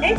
काय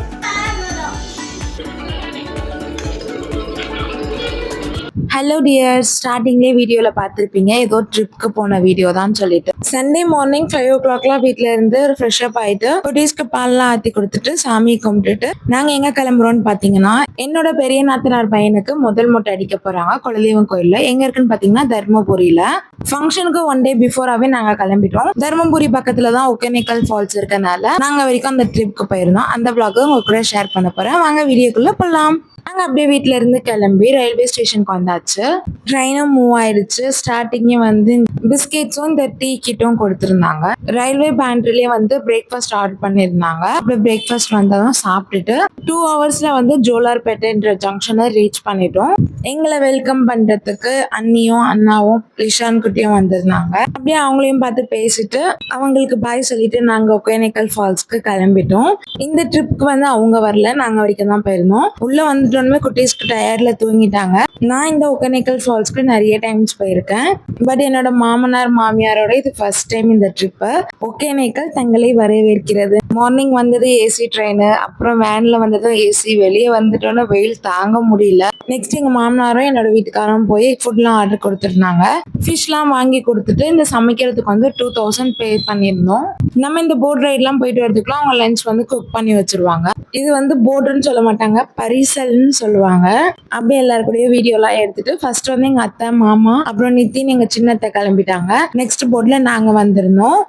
hello dear ஸ்டார்டிங்லேயே வீடியோவில் பார்த்துருப்பீங்க. ஏதோ ட்ரிப்க்கு போன வீடியோ தான் சொல்லிட்டு. சண்டே மார்னிங் ஃபைவ் ஓ கிளாக்லாம் வீட்டில் இருந்து ஃப்ரெஷ் அப் ஆகிட்டு குட்டீஸ்க்கு பால்லாம் ஆற்றி கொடுத்துட்டு சாமியை கும்பிட்டுட்டு நாங்கள் எங்கே கிளம்புறோம்னு பார்த்தீங்கன்னா என்னோட பெரிய நாத்தனார் பையனுக்கு முதல் மொட்டை அடிக்க போகிறாங்க குலதெய்வம் கோயிலில். எங்கே இருக்குன்னு பார்த்தீங்கன்னா தர்மபுரியில். ஃபங்க்ஷனுக்கு ஒன் டே பிஃபோராகவே நாங்கள் கிளம்பிட்டோம். தர்மபுரி பக்கத்தில் தான் ஒகேனக்கல் ஃபால்ஸ் இருக்கனால நாங்கள் வரைக்கும் அந்த ட்ரிப்க்கு போயிருந்தோம். அந்த vlog உங்க கூட ஷேர் பண்ண போகிறேன் வாங்க வீடியோக்குள்ளே போகலாம் நாங்கள் அப்படியே வீட்ல இருந்து கிளம்பி ரயில்வே ஸ்டேஷனுக்கு வந்தாச்சு. ட்ரெயினும் மூவ் ஆயிடுச்சு ஸ்டார்டிங்கே வந்து பிஸ்கெட்ஸும் இந்த டீ கிட்டும் கொடுத்துருந்தாங்க. ரயில்வே பேண்ட்ரிலேயே வந்து பிரேக்ஃபாஸ்ட் ஆர்டர் பண்ணியிருந்தாங்க. அப்படியே பிரேக்ஃபாஸ்ட் வந்ததும் சாப்பிட்டுட்டு டூ ஹவர்ஸ்ல வந்து ஜோலார்பேட்டைன்ற ஜங்ஷனை ரீச் பண்ணிட்டோம். எங்களை வெல்கம் பண்றதுக்கு அண்ணியும் அண்ணாவும் லிஷான் குட்டியும் வந்திருந்தாங்க. அப்படியே அவங்களையும் பார்த்து பேசிட்டு அவங்களுக்கு பாய் சொல்லிட்டு நாங்க ஒகேனக்கல் ஃபால்ஸ்க்கு கிளம்பிட்டோம். இந்த ட்ரிப்க்கு வந்து அவங்க வரல. நாங்க வரைக்கும் தான் போயிருந்தோம். உள்ள வந்துட்டோமே குட்டீஸ்க்கு டயர்ல தூங்கிட்டாங்க. நான் இந்த ஒகேனக்கல் ஃபால்ஸ்க்கு நிறைய டைம்ஸ் போயிருக்கேன். பட் என்னோட மாமனார் மாமியாரோட இது ஃபர்ஸ்ட் டைம் இந்த ட்ரிப்பு ஒகேனக்கல் தங்களை வரவேற்கிறது. மார்னிங் வந்தது ஏசி ட்ரெயின் அப்புறம் வேன்ல வந்ததும் ஏசி வெளியே வந்துட்டோன்னு வெயில் தாங்க முடியல. நெக்ஸ்ட் எங்க மாமனாரும் என்னோட வீட்டுக்காரரும் போய் ஃபுட்லாம் ஆர்டர் கொடுத்துருந்தாங்க. ஃபிஷ்லாம் வாங்கி கொடுத்துட்டு இந்த சமைக்கிறதுக்கு வந்து டூ தௌசண்ட் பே பண்ணியிருந்தோம். நம்ம இந்த போட் ரைட்லாம் போயிட்டு வரதுக்குலாம் அவங்க லஞ்ச் வந்து குக் பண்ணி வச்சிருவாங்க. இது வந்து போர்டுன்னு சொல்ல மாட்டாங்க. பரிசல்னு சொல்லுவாங்க. அப்படியே எல்லாருக்கூடிய வீடியோ வீடியோலாம் எடுத்துட்டு ஃபர்ஸ்ட் வந்து எங்க அத்தை மாமா அப்புறம் நித்தின் எங்க சின்னத்தை கிளம்பிட்டாங்க. நெக்ஸ்ட் போட்ல நாங்க வந்திருந்தோம்.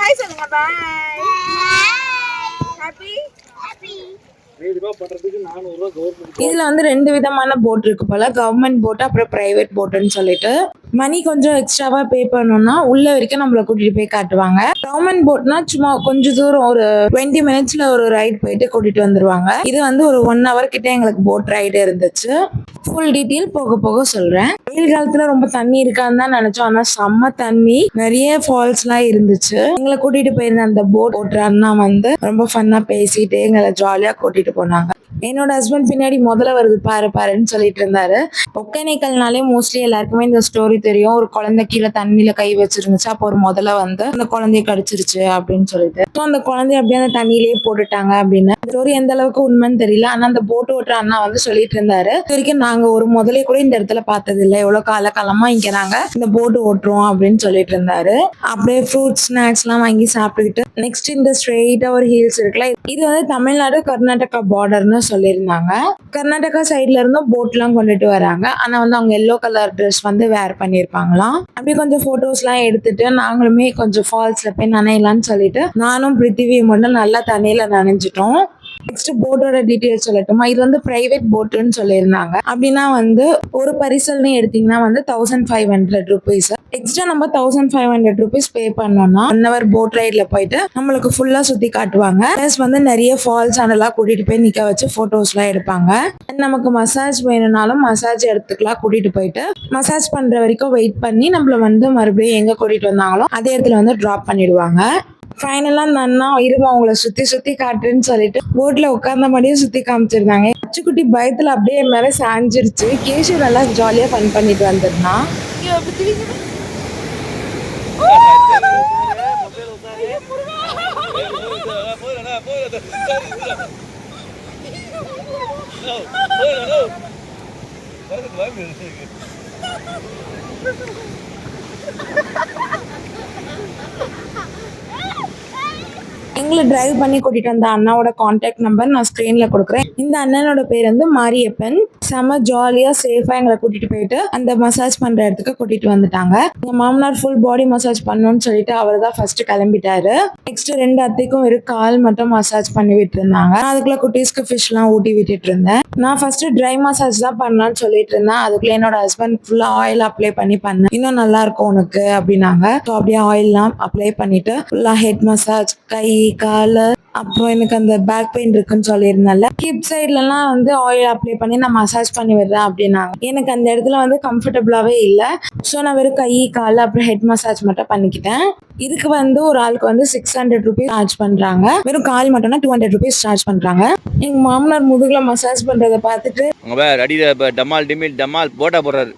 ஹாய் சொல்லுங்க பாய் ஹாப்பி இதுல வந்து ரெண்டு விதமான போட் இருக்கு போல. கவர்மெண்ட் போட் அப்புறம் பிரைவேட் போட்டுன்னு சொல்லிட்டு. மணி கொஞ்சம் எக்ஸ்ட்ராவா பே பண்ணோம்னா உள்ள வரைக்கும் நம்மள கூட்டிட்டு போய் காட்டுவாங்க. கவர்மெண்ட் போட்னா சும்மா கொஞ்ச தூரம் ஒரு டுவெண்ட்டி மினிட்ஸ்ல ஒரு ரைட் போயிட்டு கூட்டிட்டு வந்துருவாங்க. இது வந்து ஒரு ஒன் ஹவர் கிட்ட எங்களுக்கு போட் ரைடு இருந்துச்சு. ஃபுல் டீட்டெயில் போக போக சொல்றேன். வெயில் காலத்துல ரொம்ப தண்ணி இருக்கான்னு தான் நினைச்சோம். ஆனா செம்ம தண்ணி. நிறைய ஃபால்ஸ் எல்லாம் இருந்துச்சு. எங்களை கூட்டிட்டு போயிருந்த அந்த போட் ஓட்டுற அண்ணா வந்து ரொம்ப ஃபன்னா பேசிட்டு எங்களை ஜாலியா கூட்டிட்டு போனாங்க. என்னோட ஹஸ்பண்ட் பின்னாடி முதல்ல வருது. பாரு பாருன்னு சொல்லிட்டு இருந்தாரு. ஒக்கேனைக்கல்னாலே மோஸ்ட்லி எல்லாருக்குமே இந்த ஸ்டோரி தெரியும். ஒரு குழந்தை கீழே தண்ணியில கை வச்சிருந்துச்சு. அப்போ ஒரு முதல்ல வந்து அந்த குழந்தைய கடிச்சிருச்சு அப்படின்னு சொல்லிட்டு. ஸோ அந்த குழந்தைய அப்படியே அந்த தண்ணியிலேயே போட்டுட்டாங்க அப்படின்னு. ஸ்டோரி எந்த அளவுக்கு உண்மைன்னு தெரியல. ஆனா அந்த போட்டு ஓட்டுற அண்ணா வந்து சொல்லிட்டு இருந்தாரு. இது வரைக்கும் நாங்க ஒரு முதலே கூட இந்த இடத்துல பார்த்தது இல்லை எவ்வளவு காலகாலமா இங்க நாங்க இந்த போட்டு ஓட்டுறோம் அப்படின்னு சொல்லிட்டு இருந்தாரு. அப்படியே ஃப்ரூட் ஸ்நாக்ஸ் எல்லாம் வாங்கி சாப்பிட்டுக்கிட்டு நெக்ஸ்ட் இந்த ஸ்ட்ரெயிட்டா ஒரு ஹில்ஸ் இருக்குல்ல. இது வந்து தமிழ்நாடு கர்நாடகா பார்டர்னு சொல்லியிருந்தாங்க. கர்நாடகா சைட்ல இருந்தும் போட்லாம் கொண்டுட்டு வராங்க. ஆனா வந்து அவங்க எல்லோ கலர் ட்ரெஸ் வந்து வேர் பண்ணியிருப்பாங்களாம். அப்படி கொஞ்சம் போட்டோஸ்லாம் எடுத்துட்டு நாங்களுமே கொஞ்சம் ஃபால்ஸ்ல போய் நனையலாம்னு சொல்லிட்டு நானும் பிருத்திவியும் மட்டும் நல்லா தண்ணியில நனைஞ்சிட்டோம். நெக்ஸ்ட் போட்டோட டீட்டெயில்ஸ் சொல்லட்டுமா? இது வந்து பிரைவேட் போட்டுன்னு சொல்லியிருந்தாங்க. அப்படின்னா வந்து ஒரு பரிசல்னு எடுத்தீங்கன்னா வந்து thousand five hundred rupees extra நம்ம thousand five hundred rupees pay பண்ணோம்னா ஒன் ஹவர் போட் ரைட்ல போயிட்டு நம்மளுக்கு ஃபுல்லா சுத்தி காட்டுவாங்க. ப்ளஸ் வந்து நிறைய ஃபால்ஸ் அதெல்லாம் கூட்டிட்டு போய் நிக்க வச்சு போட்டோஸ்லாம் எடுப்பாங்க. நமக்கு மசாஜ் வேணும்னாலும் மசாஜ் இடத்துக்குலாம் கூட்டிட்டு போயிட்டு மசாஜ் பண்ற வரைக்கும் வெயிட் பண்ணி நம்மள வந்து மறுபடியும் எங்க கூட்டிட்டு வந்தாங்களோ அதே இடத்துல வந்து டிராப் பண்ணிடுவாங்க. ஃபைனலா அந்த அண்ணா இருமா அவங்கள சுத்தி சுத்தி காட்டுன்னு சொல்லிட்டு போட்ல உட்கார்ந்த மாதிரியே சுத்தி காமிச்சிருந்தாங்க அச்சுக்குட்டி பயத்துல அப்படியே என் மேல சாஞ்சிருச்சு கேஷு நல்லா ஜாலியா ஃபன் பண்ணிட்டு வந்திருந்தான் எங்களை டிரைவ் பண்ணி கூட்டிட்டு வந்த அண்ணாவோட கான்டாக்ட் நம்பர் நான் ஸ்க்ரீன்ல கொடுக்குறேன். இந்த அண்ணனோட பேர் வந்து மாரியப்பன். செம ஜாலியா சேஃபா எங்களை கூட்டிட்டு போயிட்டு அந்த மசாஜ் பண்ற இடத்துக்கு கூட்டிட்டு வந்துட்டாங்க. எங்க மாமனார் ஃபுல் பாடி மசாஜ் பண்ணணும்னு சொல்லிட்டு அவர் தான் ஃபர்ஸ்ட் கிளம்பிட்டாரு. நெக்ஸ்ட் ரெண்டு அத்தைக்கும் வெறும் கால் மட்டும் மசாஜ் பண்ணி விட்டு இருந்தாங்க அதுக்குள்ள குட்டீஸ்க்கு ஃபிஷ் எல்லாம் ஊட்டி விட்டுட்டு இருந்தேன். நான் ஃபர்ஸ்ட் ட்ரை மசாஜ் தான் பண்ணலாம்னு சொல்லிட்டு இருந்தேன். அதுக்குள்ள என்னோட ஹஸ்பண்ட் ஃபுல்லா ஆயில் அப்ளை பண்ணி பண்ணேன். இன்னும் நல்லா இருக்கும் உனக்கு அப்படின்னாங்க. ஸோ அப்படியே ஆயில்லாம் அப்ளை பண்ணிட்டு ஃபுல்லா ஹெட் மசாஜ் கை கால் அப்புறம் எனக்கு அந்த பேக் பெயின் இருக்குன்னு சொல்லியிருந்தேன்ல. ஹிப் சைட்லலாம் வந்து ஆயில் அப்ளை பண்ணி நான் மசாஜ் பண்ணி விடுறேன் அப்படின்னாங்க. எனக்கு அந்த இடத்துல வந்து கம்ஃபர்டபுளாகவே இல்லை. ஸோ நான் வெறும் கை கால் அப்புறம் ஹெட் மசாஜ் மட்டும் பண்ணிக்கிட்டேன். இதுக்கு வந்து ஒரு ஆளுக்கு வந்து சிக்ஸ் ஹண்ட்ரட் ருபீஸ் சார்ஜ் பண்ணுறாங்க வெறும் கால் மட்டும்னா டூ ஹண்ட்ரட் ருபீஸ் சார்ஜ் பண்ணுறாங்க எங்கள் மாமனார் முதுகில் மசாஜ் பண்ணுறதை பார்த்துட்டு டமால் டிமில் டமால் போட்டா போடுறாரு.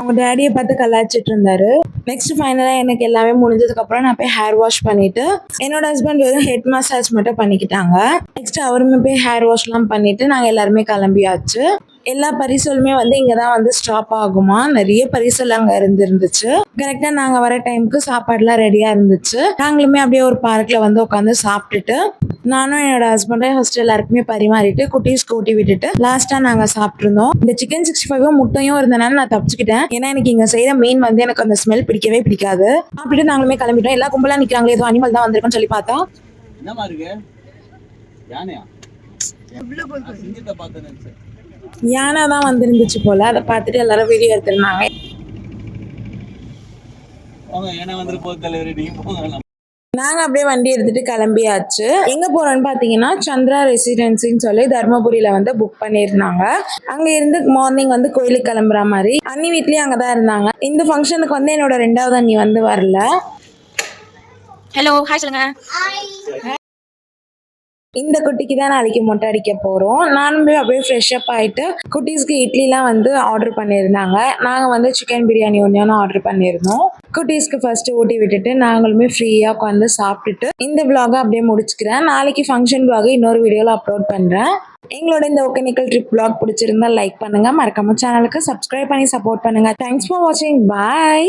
அவங்க டேடியை பார்த்து கலாய்ச்சிட்டு இருந்தாரு நெக்ஸ்ட் ஃபைனலாக எனக்கு எல்லாமே முடிஞ்சதுக்கப்புறம் நான் போய் ஹேர் வாஷ் பண்ணிட்டு என்னோட ஹஸ்பண்ட் வெறும் ஹெட் மசாஜ் மட்டும் பண்ணிக்கிட்டாங்க. நெக்ஸ்ட் அவருமே போய் ஹேர் வாஷ்லாம் பண்ணிட்டு நாங்கள் எல்லாருமே கிளம்பியாச்சு. எல்லா பரிசலுமே வந்து இங்கே தான் வந்து ஸ்டாப் ஆகுமா? நிறைய பரிசல் அங்கே இருந்துருந்துச்சு. கரெக்டாக நாங்கள் வர டைமுக்கு சாப்பாடுலாம் ரெடியாக இருந்துச்சு. நாங்களுமே அப்படியே ஒரு பார்க்கில் வந்து உட்காந்து சாப்பிட்டுட்டு நானும் என்னோட ஹஸ்பண்டும் ஃபர்ஸ்ட் எல்லாருக்குமே பரிமாறிட்டு குட்டீஸ்க்கு ஊட்டி விட்டுட்டு லாஸ்ட்டாக நாங்கள் சாப்பிட்ருந்தோம் இந்த சிக்கன் சிக்ஸ்டி ஃபைவும் முட்டையும் இருந்தனால நான் தப்பிச்சுக்கிட்டேன். ஏன்னா எனக்கு இங்கே செய்கிற மீன் வந்து எனக்கு அந்த ஸ்மெல் பிடிக்கவே பிடிக்காது. சாப்பிட்டுட்டு நாங்களுமே கிளம்பிட்டோம். எல்லா கும்பலாக நிற்கிறாங்களே ஏதோ அனிமல் தான் வந்திருக்குன்னு சொல்லி பார்த்தா. என்னமா இருக்கு? யானையா? யானை தான் வந்துருந்துச்சு போல. அதை பார்த்துட்டு எல்லாரும் வீடியோ எடுத்திருந்தாங்க. நாங்கள் அப்படியே வண்டி எடுத்துட்டு கிளம்பியாச்சு. எங்கே போகிறோன்னு பார்த்தீங்கன்னா சந்திரா ரெசிடென்சின்னு சொல்லி தர்மபுரியில் வந்து புக் பண்ணியிருந்தாங்க. அங்கே இருந்து மார்னிங் வந்து கோயிலுக்கு கிளம்புற மாதிரி. அண்ணி வீட்லேயும் அங்கே தான் இருந்தாங்க. இந்த ஃபங்க்ஷனுக்கு வந்து என்னோட ரெண்டாவது அண்ணி வந்து வரல. ஹலோ ஹாய் சொல்லுங்க. இந்த குட்டிக்கு தான் நாளைக்கு மொட்டை அடிக்க போகிறோம் நானும் அப்படியே ஃப்ரெஷ் அப் ஆகிட்டு குட்டீஸ்க்கு இட்லிலாம் வந்து ஆர்டர் பண்ணியிருந்தாங்க. நாங்கள் வந்து சிக்கன் பிரியாணி ஒன்றும் ஆர்டர் பண்ணியிருந்தோம். குட்டீஸ்க்கு ஃபஸ்ட்டு ஊட்டி விட்டுட்டு நாங்களுமே ஃப்ரீயாக உட்காந்து சாப்பிட்டுட்டு இந்த vlog அப்படியே முடிச்சுக்கிறேன். நாளைக்கு ஃபங்க்ஷன் vlog இன்னொரு வீடியோவில் அப்லோட் பண்ணுறேன் எங்களோட இந்த ஒகேனிக்கல் ட்ரிப் vlog பிடிச்சிருந்தா லைக் பண்ணுங்கள் மறக்காம சேனலுக்கு சப்ஸ்கிரைப் பண்ணி சப்போர்ட் பண்ணுங்கள் தேங்க்ஸ் ஃபார் வாட்சிங் பாய்